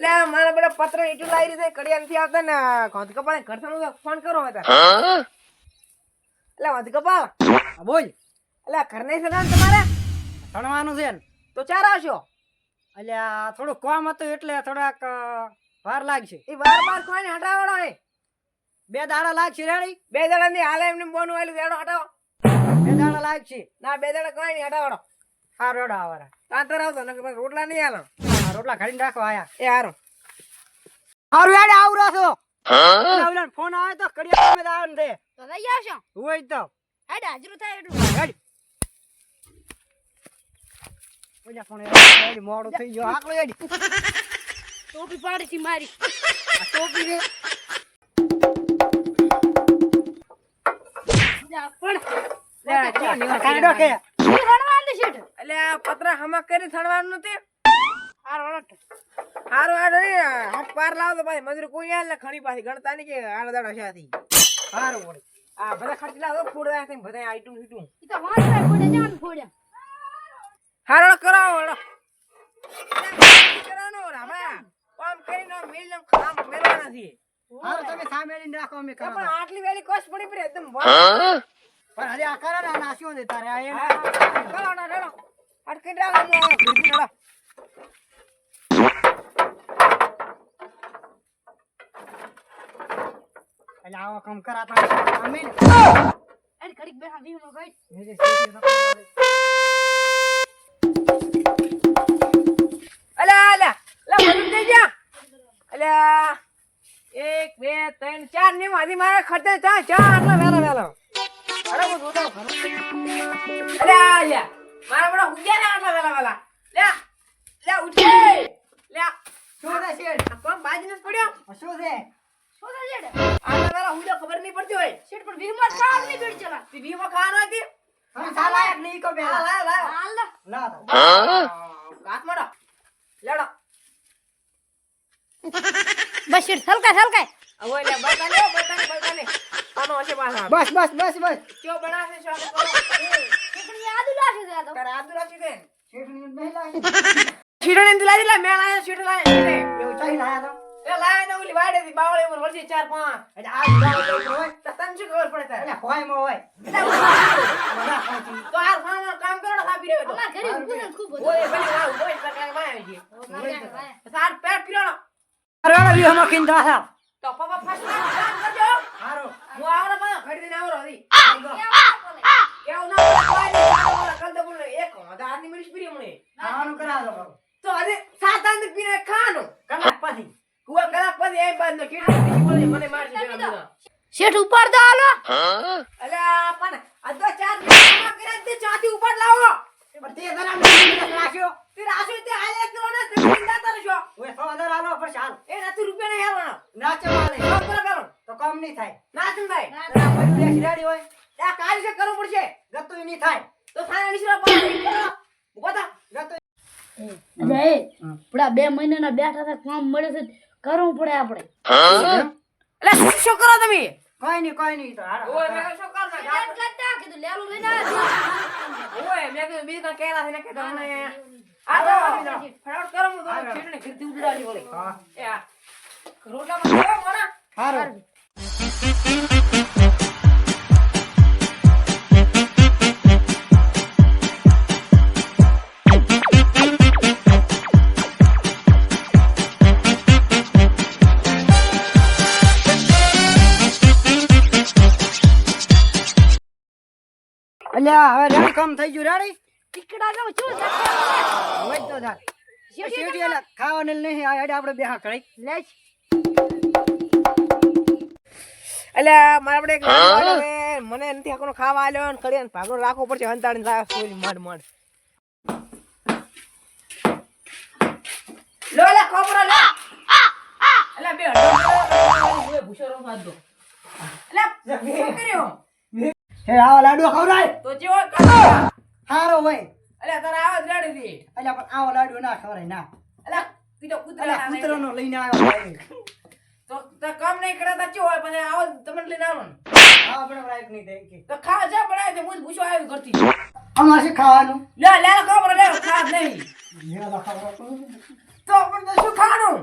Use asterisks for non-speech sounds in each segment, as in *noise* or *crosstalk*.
લે મારા બેટા પત્ર એટલું લાવી રીતે કડિયા નથી આવતા ને ગોંધ કપાળે ઘર ફોન કરો હવે એટલે ગોંધ કપાળ બોલ. એટલે ઘર નહીં સગા તમારે? ભણવાનું છે ને. તો ચાર આવશો? અલ્યા થોડું કામ હતું એટલે થોડાક વાર લાગશે. એ વાર બાર કોઈ ને હટાવડો હે બે દાડા લાગશે રેડી? બે દાડા ની હાલે એમને બોનું આવેલું દેડો હટાવો. બે દાડા લાગશે. ના બે દાડા કોઈ નહીં હટાવડો હા રોડા તાંતર આવતો નકર પછી રોટલા નહીં હા, રોટલા ખાઈને રાખો આયા. એ હારો. હારું યાર આવરો છો. આવલાન ફોન આવે તો કડિયા તમે દાન દે તો. લઈ આવશો? હોય તો. હેડ હાજરું થાય એટલું. હેડ. ઓજા ફોન હેડ મોડું થઈ ગયો. આકલો હેડ. ટોપી પાડી થી મારી. આ ટોપી રે. જા પણ. લે, ક્યાં નિવાસ કાને ડોકે ઈ રણવા દે શેઠ એટલે આ પતરા હમા કરી થણવાનું નથી. હારો હાથ પાર લાવો તો પાછી મજૂરી કોઈ ને ખણી પાછી ગણતા નહીં કે આડા દાડા શાથી હારું વળી આ બધા ખર્ચ લાવો ફૂડ રાખે બધા આઈટમ હીટું ઈ તો વાંદરા ફોડે જાન ફોડે. હારો કરાવો હળો કરવાનો રામા કામ કરીને મેલ કામ મેળવા નથી હારું તમે સામે રાખો અમે કરો પણ આટલી વેલી કોશ પડી પડે એકદમ વાહ. પણ હજી આ કરે ને આ નાસ્યો દે તારે આ એટલે આવો કામ અલા એક બે ત્રણ ચારની મારી મારે ખર્ચે ચા ચા વેલા વેલો અરે હું મારા બડા હુગ્યા ને આટલા વેલા વેલા લે લે ઉઠે લે શું છે શેઠ? આ કોણ બાજ નથી પડ્યો આ શું છે? શું થાય શેઠ આટલા વેલા હુગ્યા ખબર નહીં પડતી હોય. શેઠ પણ વીમો પાડની બેડ ચલા તી બીમાં ખાવાનો હતી? તમે સાલાયક નહીં કો આ બેલા લાય લાય હાલ લે. ના તો. હાથ મારો લેડો. બસ શેઠ સલકા સલકાય હવે લે બતાલે બતાલે બતાલે આનો હશે પાછા બસ બસ બસ બસ. ક્યો બનાશે શું કરો શેઠની યાદ લાગે છે. આ તો તારે આદુ રાખી દે શેઠની નહીં લાવી. શીડો ને લાવી લે મેં લાયા શીડો લાયા શીડે એવું ચાલી લાયા તો. એ લાયા ને ઓલી વાડે થી બાવળે ઉપર વળતી ચાર પાંચ. એટલે આ ઉડાવ તો હોય. તો તને શું ખબર પડે એટલે હોયમાં હોય. તો આ ફામ કામ કરો સાપી રહ્યો તો. અમાર ઘરે ઊભું છે ને ખૂબ બધું ઓય ભલે વાવ ઓય તો કાંઈ માં આવી ગઈ સાર પેટ પીરો અરે વી હમ ખીન દાસા તો પપ્પા ફર્સ્ટ કામ કરજો. હારો. હું આવડે પણ ને આવડો હતી કેવું કેવું ના પડે કોઈ નહીં કલ તો બોલે એક હજારની મિનિટ પીરી મને ખાવાનું કરાવો તો તો આજે સાત આંદ પીને ખાવાનું કલાક પછી કુવા કલાક પછી એ બાદ નો કીધું બોલે મને મારશે પેલા બધા શેઠ ઉપર તો હાલો. અલે પણ આ તો ચાર દિવસ કરે તે ચાથી ઉપર લાવો. તે જરા મને રાખ્યો. તે રાખ્યો તે હાલે તો ને તે ચિંતા કરો ઓય તો અંદર આલો પર ચાલ. એ નથી રૂપિયા નહીં હેવાનો નાચે વાલે કામ કરો કરો તો કામ નહીં થાય. ના ભાઈ આ બધું એક હોય. આ કાલ છે કરવું પડશે. ગતું નહીં થાય. તો સારા નિશરા પર *coughs* ઊભા થા. ગતું અરે આપડા બે મહિનાના બેઠા હતા કામ મળે છે કરવું પડે આપણે. એટલે શું કરો તમે? કોઈ નહીં કોઈ નહીં તો ઓય મેં શું કર ના શેઠ કરતા કીધું લેલું લઈને ઓય મેં કીધું બીજું કહેલા છે ને કે તમને આ તો ફટાફટ કરો હું તો ચીટણી ખીરતી ઉડાડી બોલે હા. એ આ રોટલામાં કરો મોણા હારો. અલ્યા હવે રેડી કામ થઈ ગયું રેડી? ટીકડા જો શું છે. હોય તો થાય શેઠ એટલે ખાવાને નહીં આ હેડે આપણે બેહા કરી લે એટલે મારા આપણે એક મને નથી આખો ખાવા આલ્યો ને કરી ભાગો રાખવો પડશે હંતાડીને થાય સોરી મડ મડ. લો લે કોપરો લે. એટલે બે ભૂસો રમ દો. એટલે શું કર્યો? હે આવો લાડુ ખવડાય તો જેવો હારો હોય એટલે તારે આવા જ રેડી દી અલ્યા પણ આવો લાડુ ના ખવડાય ના. એટલે કીધો અલ્યા કૂતરા કૂતરાનો લઈને આવ્યો ભાઈ. તો તો કામ નહીં કરે તો ચો હોય પણ આવો તમને લઈને આવો હા આપણે રાઈટ નહીં દે કે તો ખા જા પડાય તે મુજ જ આવી કરતી અમારે શું ખાવાનું? લે લે ખબર લે ખાત નહીં. લેવા ખબર. તો પણ તો શું ખાવાનું?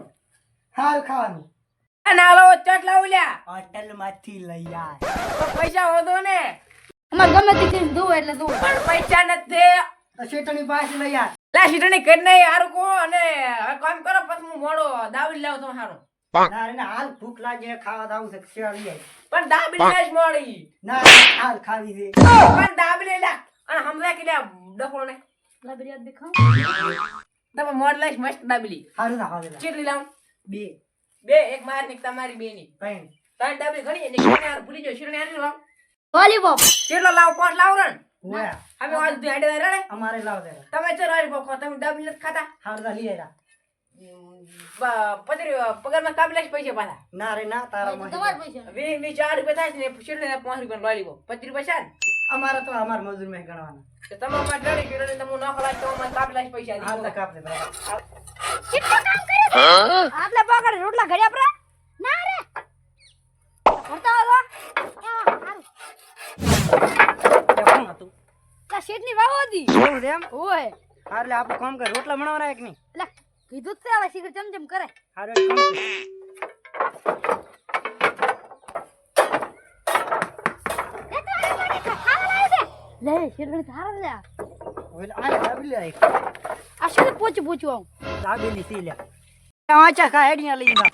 હાલ ખાવાનું. નાલો ચટલા ઉલ્યા હોટલમાંથી લઈ આય. પૈસા વધો ને. અમારે ગમે તે ચીજ દો એટલે દો પણ પૈસા નથી. તો શેઠની પાસે લઈ આ લા સીટણી કર નહીં યાર કો અને કામ કરો પછી હું મોડો દાવી લાવ તો હારો. ના હાલ ભૂખ લાગે ખાવા દાવું છે શેર પણ દાબી લાશ મોડી. ના હાલ ખાવી દે પણ દાબી લે લા અને હમરા કે લે ડફો ને લાબરી યાદ દેખાવ? તમે મોડ લાશ મસ્ત દાબી લી સારું ના ખાવા ચેટલી લાવ? બે. બે એક માર ને એક તમારી બે ની ત્રણ. ત્રણ દાબી ઘણી ને ભૂલી જો શિરણે હારી લાવ? લોલીપોપ કેટલો લાવ? પાંચ લાવ ઓયા અમે વાજ દે હેડે રે અમારે લાવ દે તમે ચો લોલીપોપ ખો તમે ડબ નથી ખાતા? હારું ના લઈ આય બ- પતરી પગારમાં કાપી લાશ પૈસા પાછા? ના રે ના તારા માં તમાર પૈસા. વી વી ચાર રૂપિયા થાય છે ને શિરણે પાંચ રૂપિયા લોલીપોપ પચીસ રૂપિયા છે ને? અમારે તો અમાર મજૂર મે ગણવાના. તો તમે અમારે લડી શિરણે તમે ન ખલાય તો અમારે કાપી લાશ પૈસા હાલ દીધો કાપ દે બરાબર આટલા પાકડ રોટલા ઘડ્યા પરા? ના રે. કરતા હો હારું એ કોણ હતું શેઠની વાવો હતી. એવું છે એમ ઓય. હારું એટલે આપણે કામ કર. રોટલા બનાવવાના એક નહીં. એટલે કીધું જ તે હવે શીખર ચમ કરે. હારું કામ. લે શેઠની થારા લે. ઓય આ દાબી લે. આ શું પોચ પોચું આવું ની સી લે. આચા ખા હેડિયા લઈ જા.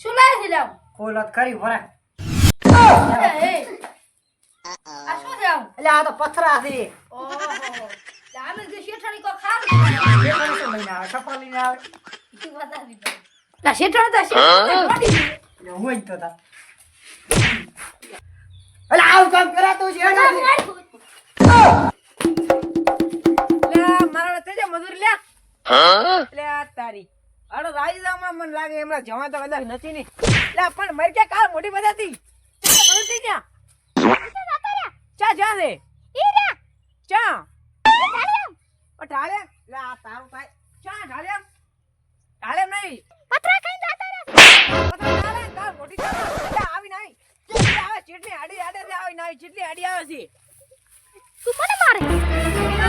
શું લાવે છે લાવ કોલત કરી ભરાય આ શું છે આવું એટલે આ તો પથરા છે. ઓહો આમે જે શેઠાણી કો લઈને આવે લા શેઠાણી તો શેઠાણી હું જ તો તા. એટલે આવું કામ કરાતું છે એના થી. લે મારા તે લ્યા. લે લે તારી. આડો રાજીદામાં મને લાગે એમના જવા તો કદાચ નથી ને. લે પણ મર કે કાલ મોટી બધા હતી? મજૂર થઈ ગયા. ચા જા રે? ચા. ઢાલે લે આ તારું થાય. ચા ઢાલે ઢાલે નહીં. પતરા કઈ જાતા રે પતરા ઢાલે કાલ મોટી ચા. લે આવી નહીં. ચીટલી આવે ચીટલી આડી આડે આવી નહીં ચીટલી આડી આવે છે. તું મને મારું?